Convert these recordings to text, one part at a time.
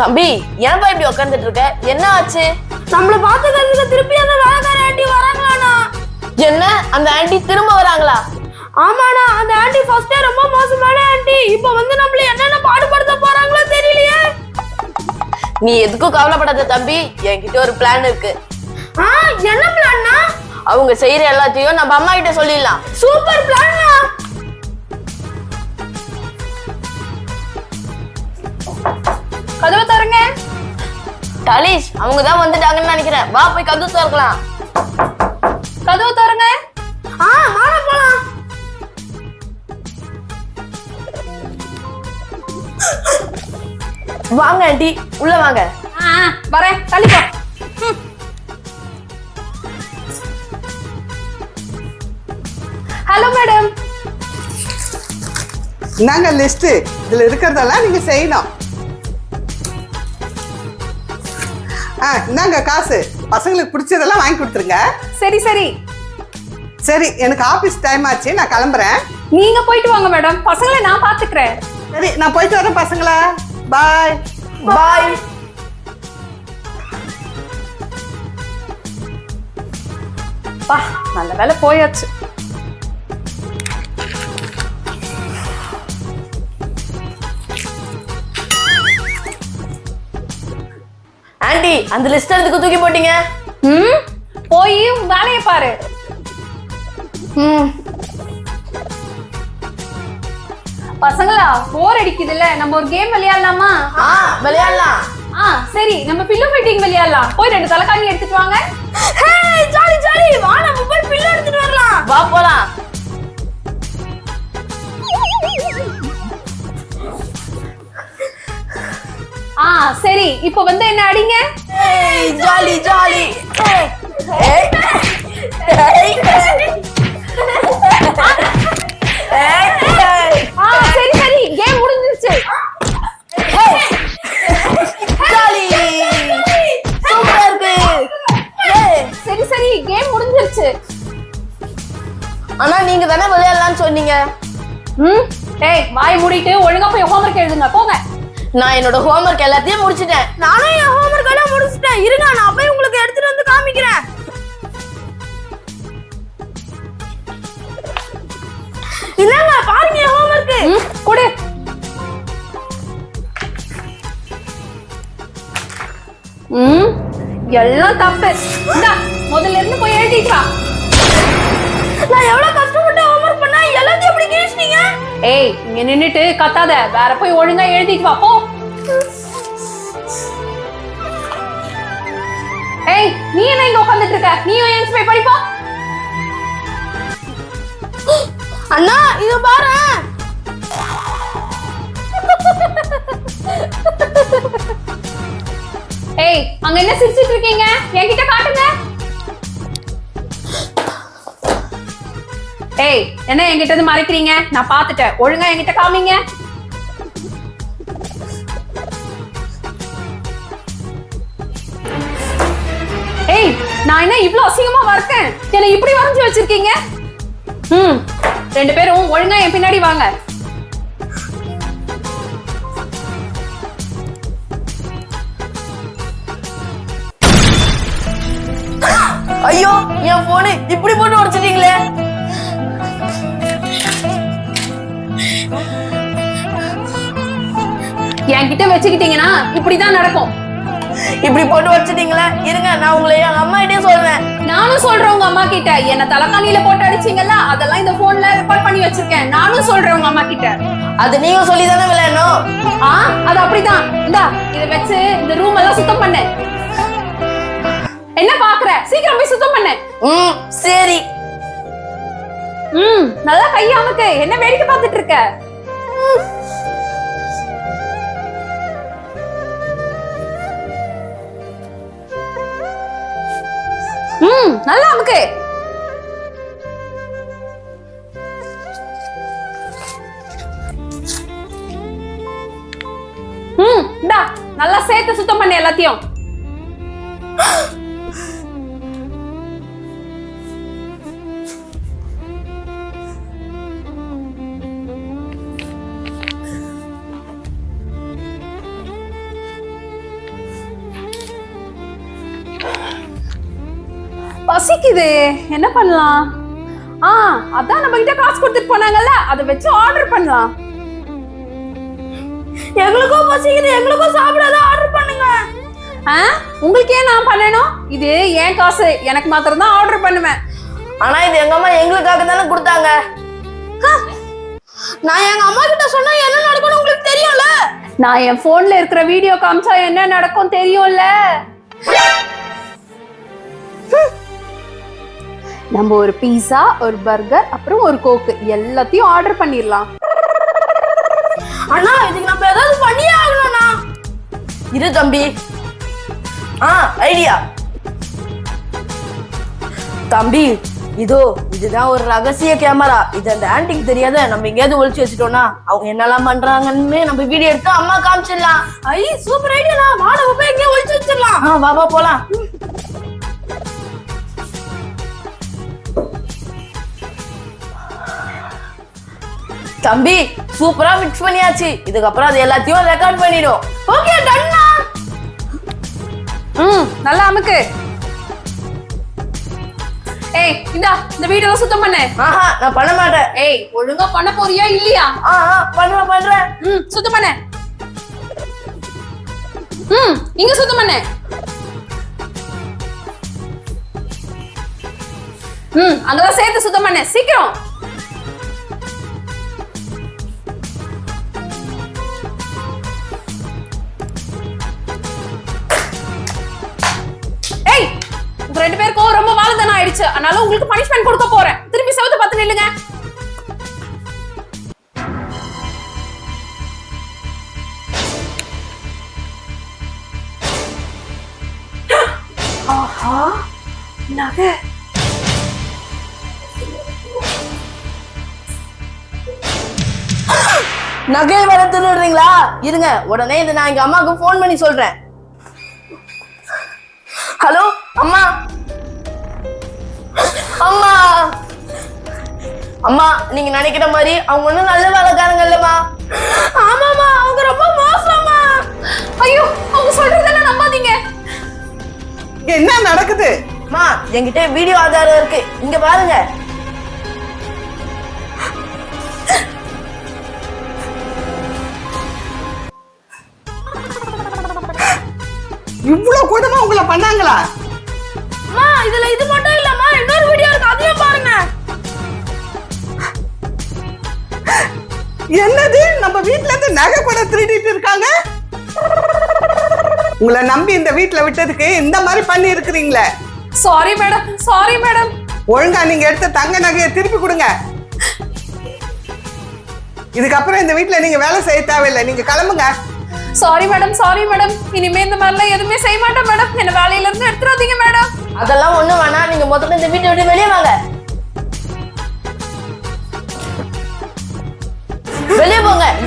தம்பி ஏன்பா இப்படி உட்கார்ந்துட்டு இருக்க என்ன ஆச்சு? நம்மள பாத்துக்கிறதுக்கு திருப்பி அந்த வேலைக்கார ஆண்டி வராங்களாண்ணா. என்ன? அந்த ஆண்டி திரும்ப வராங்களா? ஆமாண்ணா அந்த ஆண்டி ஃபர்ஸ்டே ரொம்ப மோசமான ஆண்டி. இப்போ வந்து நம்மள என்னென்ன பாடுபடுத்த போறாங்களோ தெரியலையே. நீ எதுக்கும் கவலைப்படாத தம்பி என்கிட்ட ஒரு பிளான் இருக்கு. என்ன பிளான்னா அவங்க செய்யற எல்லாத்தையும் நம்ம அம்மா கிட்ட சொல்லிடலாம். சூப்பர் பிளான்னா கதவை தரங்க டாலிஷ் அவங்க தான் வந்துட்டாங்கன்னு நினைக்கிறேன். வா போய் கது திறக்கலாம். கதவை தரங்க ஆ வாங்க போலாம். வாங்க ஆண்டி. உள்ள வாங்க. ஆ வரேன். தள்ளி போ ம். Hello madam. இந்தாங்க லிஸ்ட் இதுல இருக்கிறதெல்லாம் நீங்க செய்யணும். ஆ இந்தாங்க காசு. பசங்களுக்கு பிடிச்சதெல்லாம் வாங்கி கொடுத்துருங்க. சரி சரி. சரி எனக்கு ஆபீஸ் டைம் ஆச்சு நான் கிளம்புறேன். நீங்க போயிட்டு வாங்க மேடம் பசங்களை நான் பாத்துக்கிறேன். சரி நான் போயிட்டு வரேன் பசங்களா. பாய் பாய் பா நல்ல வேலை போயாச்சு. ஆண்டி அந்த லிஸ்ட் எதுக்கு தூக்கி போட்டீங்க? ம்? போய் வேலையை பாரு. ம். பசங்களா போர் அடிக்குதுல்ல நம்ம ஒரு கேம் விளையாடலாமா? ஆ விளையாடலாம். ஆ சரி நம்ம பில்லோ ஃபைட்டிங் விளையாடலாம். போய் ரெண்டு தலைக்காணி எடுத்துட்டு வாங்க. Jolly jolly. வா நம்ம போய் பில்லோ எடுத்துட்டு வரலாம். வா போலாம். சரி இப்போ வந்து என்ன அடிங்க? ஏய் ஜாலி ஜாலி. ஏய் ஏய் ஏய். ஏய் ஏய். சரி சரி. கேம் முடிஞ்சிருச்சு. ஏய் சரி சரி. கேம் முடிஞ்சிருச்சு. ஆனா நீங்க தானே விளையாடலாம்னு சொன்னீங்க? ம்? டேய் வாய் மூடிட்டு ஒழுங்கா போய் ஹோம்வொர்க் எழுதுங்க. போங்க. நான் என்னோட ஹோம்ஒர்க் எல்லாத்தையும் முடிச்சிட்டேன். நானும் என் ஹோம்வொர்க் எல்லாம் முடிச்சிட்டேன். இருங்க நான் போய் உங்களுக்கு எடுத்துட்டு வந்து காமிக்கிறேன். இல்லங்க பாருங்க என் ஹோம்வொர்க் கொடு. ம்? எல்லாம் தப்பு. முதல்ல இருந்து போய் எழுதிட்டு நான் எவ்வளவு கஷ்டப்பட்டு ஏய் இங்க நின்னுட்டு கத்தாத. வேற போய் ஒழுங்கா எழுதிட்டு வா போ. ஏய் நீ என்ன இங்க உட்கார்ந்துட்டு இருக்க? நீயும் எழுந்து போய் படிப்பா? அண்ணா இது பாரு. ஏய் அங்க என்ன சிரிச்சிட்டு இருக்கீங்க? என்கிட்ட காட்டுங்க. ஏய் என்ன என்கிட்ட இருந்து மறைக்கிறீங்க? நான் பாத்துட்டேன் ஒழுங்கா என்கிட்ட காமிங்க. ஏய் நான் என்ன இவ்ளோ அசிங்கமா வரைக்கேன் என்ன இப்படி வரைஞ்சு வச்சிருக்கீங்க? ம் ரெண்டு பேரும் ஒழுங்கா என் பின்னாடி வாங்க. ஐயோ என் போனு இப்படி போட்டு உடைச்சிட்டீங்களே? என்கிட்ட வச்சுக்கிட்டீங்கன்னா இப்படிதான் நடக்கும். இப்படி போட்டு உடைச்சிட்டீங்களே இருங்க நான் உங்களை என் அம்மா கிட்டே சொல்றேன். நானும் சொல்றேன் உங்க அம்மா கிட்ட. என்ன தலைக்காணியில போட்டு அடிச்சீங்கல்ல அதெல்லாம் இந்த போன்ல ரெக்கார்ட் பண்ணி வச்சிருக்கேன். நானும் சொல்றேன் உங்க அம்மா கிட்ட. அது நீங்க சொல்லி தானே விளையாடணும்? ஆ அது அப்படிதான். இந்தா இத வச்சு இந்த ரூம் எல்லாம் சுத்தம் பண்ணு. என்ன பாக்குற? சீக்கிரம் போய் சுத்தம் பண்ணு. ம் சரி. ம் நல்லா கையாமக்கு என்ன வேடிக்கை பார்த்துட்டு இருக்க? ம் நல்லா அமுக்கு ம் இந்தா நல்லா சேர்த்து சுத்தம் பண்ணு எல்லாத்தையும். பசிக்குது. என்ன பண்ணலாம்? ஆ அதான் நம்ம கிட்ட காசு கொடுத்துட்டு போனாங்கல்ல அதை வச்சு ஆர்டர் பண்ணலாம். எங்களுக்கும் பசிக்குது எங்களுக்கும் சாப்பிடாத ஆர்டர் பண்ணுங்க. உங்களுக்கு ஏன் நான் பண்ணணும்? இது ஏன் காசு? எனக்கு மாத்திரம் தான் ஆர்டர் பண்ணுவேன். ஆனா இது எங்க அம்மா எங்களுக்காக தானே கொடுத்தாங்க? நான் எங்க அம்மா கிட்ட சொன்னா என்ன நடக்கும்னு உங்களுக்கு தெரியும்ல? நான் என் போன்ல இருக்கிற வீடியோ காமிச்சா என்ன நடக்கும் தெரியும்ல? நம்ம ஒரு பீஸா ஒரு பர்கர் அப்புறம் ஒரு கோக்கு எல்லாத்தையும் ஆர்டர் பண்ணிடலாம் அண்ணா இதுக்கு நம்ம ஏதாவது பண்ணியே ஆகணும்ண்ணா. இரு தம்பி. ஆ ஐடியா தம்பி இதோ இதுதான் ஒரு ரகசிய கேமரா இது அந்த ஆன்டிக்கு தெரியாத நம்ம எங்கேயாவது ஒழிச்சு வச்சுட்டோம்னா அவங்க என்னெல்லாம் பண்றாங்கன்னு நம்ம வீடியோ எடுத்து அம்மா காமிச்சிடலாம். ஐ சூப்பர் ஐடியா வாடகை போய் எங்கேயும் ஒழிச்சு வச்சிடலாம். ஆ வா வா போலாம். தம்பி சூப்பரா மிக்ஸ் பண்ணியாச்சு. இதுக்கப்புறம் அது எல்லாத்தையும் ரெக்கார்ட் பண்ணிடும். ஓகே டன்னா ம்? நல்லா அமுக்கு. ஏய் இந்தா இந்த வீடெல்லாம் சுத்தம் பண்ணு. ஆஹா நான் பண்ண மாட்டேன். ஏய் ஒழுங்கா பண்ண போறியா இல்லையா? ஆ பண்றேன் பண்றேன். ம் சுத்தம் பண்ணு. ம் இங்க சுத்தம் பண்ணு. ம் அங்கதான் சேர்த்து சுத்தம் பண்ணு. சீக்கிரம். ஆயிடுச்சு அதனால உங்களுக்கு பனிஷ்மெண்ட் கொடுக்க போறேன். திரும்பி செவத்து பார்த்து நில்லுங்க. ஆஹா நகை. நகை வர திருடுறீங்களா இருங்க உடனே இதை நான் எங்க அம்மாவுக்கு ஃபோன் பண்ணி சொல்றேன். ஹலோ அம்மா. அம்மா. அம்மா நீங்க நினைக்கிற மாதிரி அவங்க ஒண்ணும் நல்ல வேலைக்காரங்க இல்லம்மா ஆமாமா அவங்க ரொம்ப மோசமா ஐயோ அவங்க சொல்றதெல்லாம் நம்பாதீங்க. என்ன நடக்குது? அம்மா என்கிட்ட வீடியோ ஆதாரம் இருக்கு. இங்க பாருங்க. இவ்வளவு கூட்டமா உங்களை பண்ணாங்களா? என்னது? நம்ம வீட்ல இருந்து நகை கூட திருடிட்டு இருக்காங்க? உங்களை நம்பி இந்த வீட்ல விட்டதுக்கு இந்த மாதிரி பண்ணி இருக்கிறீங்களே சாரி மேடம் சாரி மேடம் ஒழுங்கா நீங்க எடுத்த தங்க நகையை திருப்பி கொடுங்க. இதுக்கப்புறம் இந்த வீட்ல நீங்க வேலை செய்ய தேவையில்லை. நீங்க கிளம்புங்க. சாரி மேடம் சாரி மேடம் இனிமே இந்த மாதிரிலாம் எதுவுமே செய்ய மாட்டேன் மேடம் என்ன வேலையில இருந்து எடுத்துறாதீங்க மேடம் அதெல்லாம் ஒண்ணும் வேணாம். நீங்க முதல்ல இந்த வீட்டை விட்டு வெளியே வாங்க.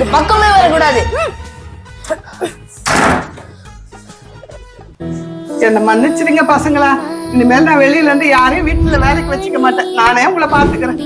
இந்த பக்கமே வரக்கூடாது. என்ன மன்னிச்சிருங்க பசங்களா. இனிமேல் நான் வெளியில இருந்து யாரையும் வீட்டுல வேலைக்கு வச்சுக்க மாட்டேன். நானே உங்களை பாத்துக்கிறேன்